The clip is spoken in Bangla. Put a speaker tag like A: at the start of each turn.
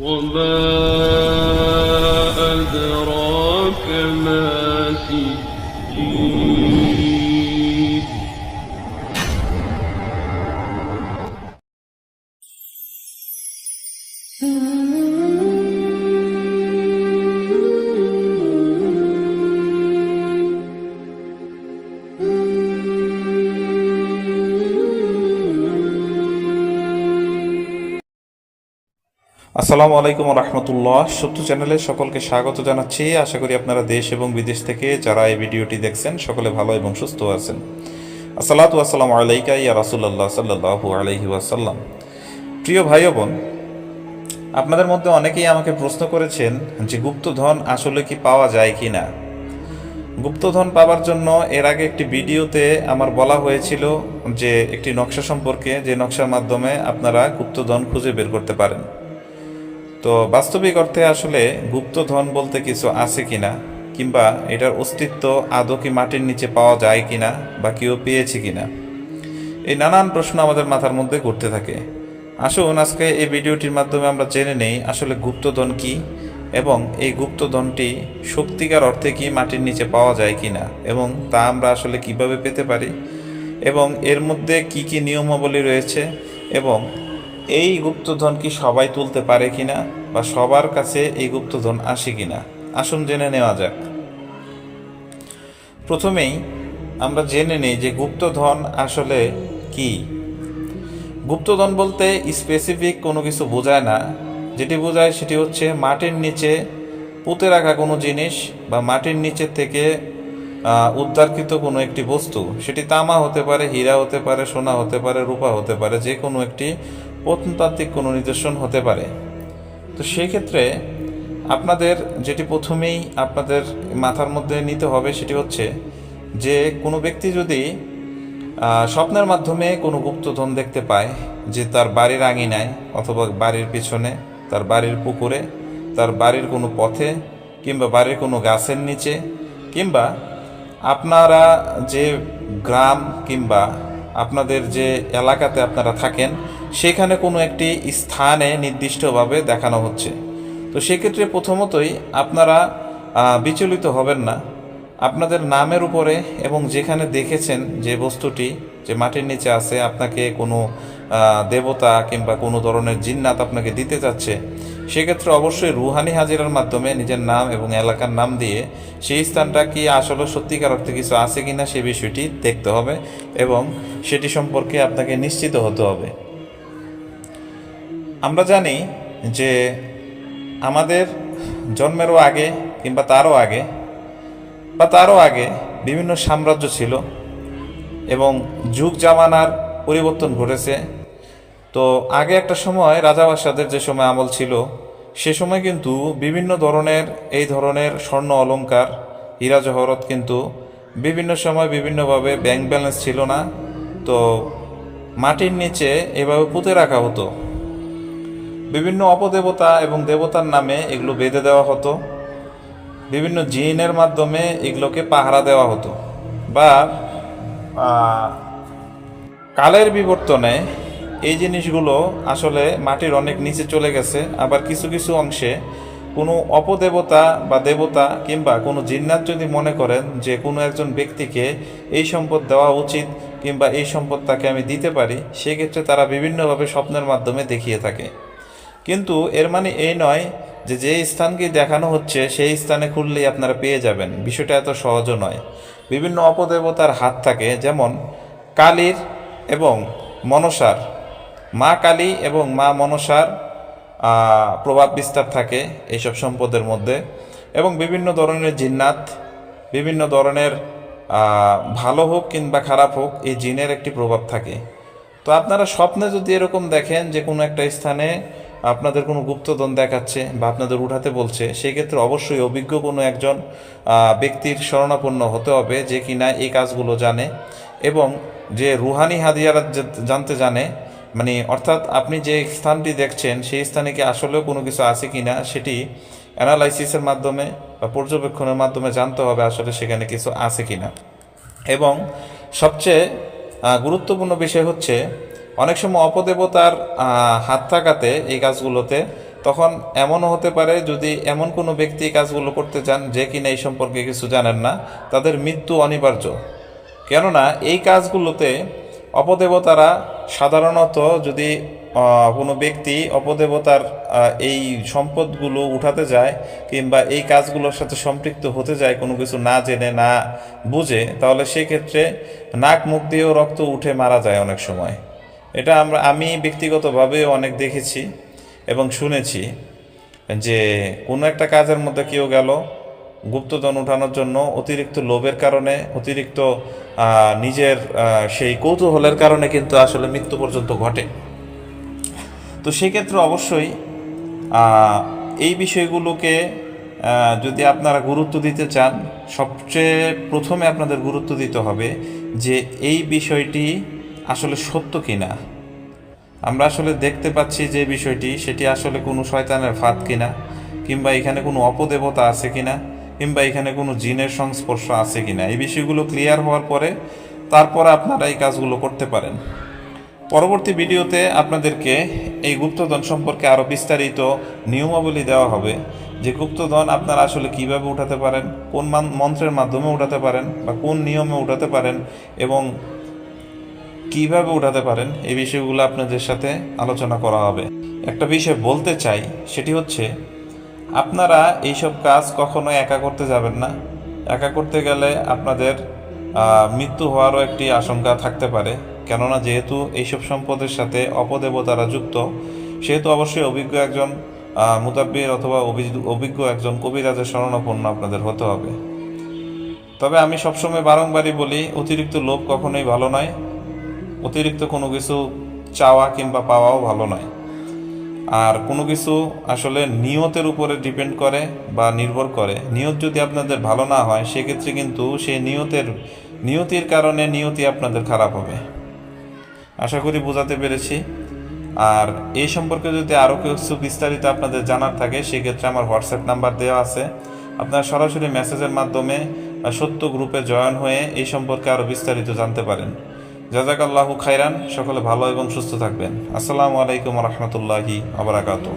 A: وما أدراك ما سجين.
B: আসসালামু আলাইকুম রহমতুল্লাহ সত্য চ্যানেলে সকলকে স্বাগত জানাচ্ছি। আশা করি আপনারা দেশ এবং বিদেশ থেকে যারা এই ভিডিওটি দেখছেন, সকলে ভালো এবং সুস্থ আছেন। আসসালাতু আসসালামু আলাইকা ইয়া রাসুল্লাহ সাল্লাহু আলাইহি ওয়াসাল্লাম। প্রিয় ভাই বোন, আপনাদের মধ্যে অনেকেই আমাকে প্রশ্ন করেছেন যে গুপ্তধন আসলে কি পাওয়া যায় কি না গুপ্তধন পাওয়ার জন্য এর আগে একটি ভিডিওতে আমার বলা হয়েছিল যে একটি নকশা সম্পর্কে, যে নকশার মাধ্যমে আপনারা গুপ্তধন খুঁজে বের করতে পারেন। তো বাস্তবিক অর্থে আসলে গুপ্তধন বলতে কিছু আছে কিনা, কিংবা এটার অস্তিত্ব আদৌ কি মাটির নিচে পাওয়া যায় কিনা, বা কেউ পেয়েছে কিনা? এই নানান প্রশ্ন আমাদের মাথার মধ্যে ঘুরতে থাকে। আসুন, আজকে এই ভিডিওটির মাধ্যমে আমরা জেনে নেই আসলে গুপ্তধন কি, এবং এই গুপ্তধনটি সত্যিকার অর্থে কি মাটির নিচে পাওয়া যায় কিনা, এবং তা আমরা আসলে কীভাবে পেতে পারি, এবং এর মধ্যে কি কি নিয়মাবলী রয়েছে, এবং এই গুপ্তধন কি সবাই তুলতে পারে কিনা বা সবার কাছে এই গুপ্তধন আসে কিনা? আসুন জেনে নেওয়া যাক। প্রথমেই আমরা জেনে নিই যে গুপ্তধন আসলে কি। গুপ্তধন বলতে স্পেসিফিক কোনো কিছু বোঝায় না। যেটি বোঝায় সেটি হচ্ছে মাটির নিচে পুঁতে রাখা কোনো জিনিস বা মাটির নিচে থেকে উদ্ধারকৃত কোনো একটি বস্তু। সেটি তামা হতে পারে, হীরা হতে পারে, সোনা হতে পারে, রূপা হতে পারে যে কোনো একটি প্রত্নতাত্ত্বিক কোনো নিদর্শন হতে পারে। তো সেই ক্ষেত্রে আপনাদের যেটি প্রথমেই আপনাদের মাথার মধ্যে নিতে হবে সেটি হচ্ছে যে কোনো ব্যক্তি যদি স্বপ্নের মাধ্যমে কোনো গুপ্তধন দেখতে পায় যে তার বাড়ির আঙিনায় অথবা বাড়ির পিছনে, তার বাড়ির পুকুরে, তার বাড়ির কোনো পথে কিংবা বাড়ির কোনো গাছের নিচে কিংবা আপনারা যে গ্রাম কিংবা আপনাদের যে এলাকাতে আপনারা থাকেন সেখানে কোনো একটি স্থানে নির্দিষ্টভাবে দেখানো হচ্ছে। তো সেক্ষেত্রে প্রথমতই আপনারা বিচলিত হবেন না। আপনাদের নামের উপরে এবং যেখানে দেখেছেন যে বস্তুটি, যে মাটির নিচে আছে, আপনাকে কোনো দেবতা কিংবা কোনো ধরনের জিন্নাত আপনাকে দিতে চাচ্ছে, সেক্ষেত্রে অবশ্যই রুহানি হাজিরার মাধ্যমে নিজের নাম এবং এলাকার নাম দিয়ে সেই স্থানটা কি আসলে সত্যিকার অর্থে কিছু আছে কিনা সেই বিষয়টি দেখতে হবে এবং সেটি সম্পর্কে আপনাকে নিশ্চিত হতে হবে। আমরা জানি যে আমাদের জন্মেরও আগে কিংবা তারও আগে বা তারও আগে বিভিন্ন সাম্রাজ্য ছিল এবং যুগ জামানার পরিবর্তন ঘটেছে। তো আগে একটা সময় রাজাবাসাদের যে সময় আমল ছিল, সে সময় কিন্তু বিভিন্ন ধরনের, এই ধরনের স্বর্ণ অলঙ্কার হীরা জহরত কিন্তু বিভিন্ন সময় বিভিন্নভাবে ব্যাংক ব্যালেন্স ছিল না। তো মাটির নিচে এভাবে পুঁতে রাখা হতো। বিভিন্ন অপদেবতা এবং দেবতার নামে এগুলো বেঁধে দেওয়া হতো। বিভিন্ন জিনের মাধ্যমে এগুলোকে পাহারা দেওয়া হতো। বা কালের বিবর্তনে এই জিনিসগুলো আসলে মাটির অনেক নিচে চলে গেছে। আবার কিছু কিছু অংশে কোনো অপদেবতা বা দেবতা কিংবা কোনো জিন্নাত যদি মনে করেন যে কোনো একজন ব্যক্তিকে এই সম্পদ দেওয়া উচিত কিংবা এই সম্পদ তাকে আমি দিতে পারি, সেক্ষেত্রে তারা বিভিন্নভাবে স্বপ্নের মাধ্যমে দেখিয়ে থাকে। কিন্তু এর মানে এই নয় যে যে স্থানকে দেখানো হচ্ছে, সেই স্থানে খুললেই আপনারা পেয়ে যাবেন। বিষয়টা এত সহজও নয়। বিভিন্ন অপদেবতার হাত থাকে, যেমন কালীর এবং মনসার। মা কালী এবং মা মনসার প্রভাব বিস্তার থাকে এইসব সম্পদের মধ্যে। এবং বিভিন্ন ধরনের জিন্নাত, বিভিন্ন ধরনের ভালো হোক কিংবা খারাপ হোক, এই জিনের একটি প্রভাব থাকে। তো আপনারা স্বপ্নে যদি এরকম দেখেন যে কোনো একটা স্থানে আপনাদের কোনো গুপ্তধন দেখাচ্ছে বা আপনাদের উঠাতে বলছে, সেক্ষেত্রে অবশ্যই অভিজ্ঞ কোনো একজন ব্যক্তির শরণাপন্ন হতে হবে যে কিনা এই কাজগুলো জানে এবং যে রুহানি হাদিয়ারা জানতে জানে মানে অর্থাৎ আপনি যে স্থানটি দেখছেন, সেই স্থানে কি আসলেও কোনো কিছু আছে কি না সেটি অ্যানালাইসিসের মাধ্যমে বা পর্যবেক্ষণের মাধ্যমে জানতে হবে আসলে সেখানে কিছু আছে কি না এবং সবচেয়ে গুরুত্বপূর্ণ বিষয় হচ্ছে অনেক সময় অপদেবতার হাত থাকাতে এই কাজগুলোতে, তখন এমনও হতে পারে যদি এমন কোনো ব্যক্তি এই কাজগুলো করতে চান যে কিনা এই সম্পর্কে কিছু জানেন না, তাদের মৃত্যু অনিবার্য। কেননা এই কাজগুলোতে অপদেবতারা সাধারণত যদি কোনো ব্যক্তি অপদেবতার এই সম্পদগুলো উঠাতে যায় কিংবা এই কাজগুলোর সাথে সম্পৃক্ত হতে যায়, কোনো কিছু না জেনে, না বুঝে, তাহলে সেক্ষেত্রে নাক মুখ দিয়েও রক্ত উঠে মারা যায় অনেক সময়। এটা আমরা, আমি ব্যক্তিগতভাবে অনেক দেখেছি এবং শুনেছি যে কোনো একটা কাজের মধ্যে কেউ গেল, গুপ্তধন উঠানোর জন্য অতিরিক্ত লোভের কারণে, অতিরিক্ত নিজের সেই কৌতূহলের কারণে কিন্তু আসলে মৃত্যু পর্যন্ত ঘটে। তো সেক্ষেত্রে অবশ্যই এই বিষয়গুলোকে যদি আপনারা গুরুত্ব দিতে চান, সবচেয়ে প্রথমে আপনাদের গুরুত্ব দিতে হবে যে এই বিষয়টি আসলে সত্য কিনা? আমরা আসলে দেখতে পাচ্ছি যে বিষয়টি, সেটি আসলে কোনো শয়তানের ফাঁদ কিনা, কিংবা এখানে কোনো অপদেবতা আছে কিনা, কিংবা এখানে কোনো জিনের সংস্পর্শ আছে কিনা। এই বিষয়গুলো ক্লিয়ার হওয়ার পরে তারপরে আপনারা এই কাজগুলো করতে পারেন। পরবর্তী ভিডিওতে আপনাদেরকে এই গুপ্তধন সম্পর্কে আরও বিস্তারিত নিয়মাবলী দেওয়া হবে, যে গুপ্তধন আপনারা আসলে কীভাবে উঠাতে পারেন, কোন মান- মন্ত্রের মাধ্যমে উঠাতে পারেন, বা কোন নিয়মে উঠাতে পারেন, এবং কীভাবে উঠাতে পারেন? এই বিষয়গুলো আপনাদের সাথে আলোচনা করা হবে। একটা বিষয় বলতে চাই, সেটি হচ্ছে, আপনারা এইসব কাজ কখনো একা করতে যাবেন না। একা করতে গেলে আপনাদের মৃত্যু হওয়ারও একটি আশঙ্কা থাকতে পারে। কেননা যেহেতু এইসব সম্পদের সাথে অপদেবতারা যুক্ত, সেহেতু অবশ্যই অভিজ্ঞ একজন মুতাব্বির অথবা অভি- অভিজ্ঞ একজন কবিরাজের শরণাপন্ন আপনাদের হতে হবে। তবে আমি সবসময় বারংবারই বলি, অতিরিক্ত লোভ কখনোই ভালো নয়। অতিরিক্ত কোনো কিছু চাওয়া কিংবা পাওয়াও ভালো নয়। আর কোনো কিছু আসলে নিয়তের উপরে ডিপেন্ড করে বা নির্ভর করে। নিয়ত যদি আপনাদের ভালো না হয়, সেক্ষেত্রে কিন্তু সেই নিয়তের, নিয়তির কারণে নিয়তি আপনাদের খারাপ হবে। আশা করি বোঝাতে পেরেছি। আর এই সম্পর্কে যদি আরও কিছু বিস্তারিত আপনাদের জানার থাকে, সেক্ষেত্রে আমার হোয়াটসঅ্যাপ নাম্বার দেওয়া আছে। আপনারা সরাসরি মেসেজের মাধ্যমে সত্য গ্রুপে জয়েন হয়ে এই সম্পর্কে আরও বিস্তারিত জানতে পারেন। জাজাকাল্লাহু খাইরান সকলে ভালো এবং সুস্থ থাকবেন। আসসালামু আলাইকুম রহমতুল্লাহি আবরাকাতু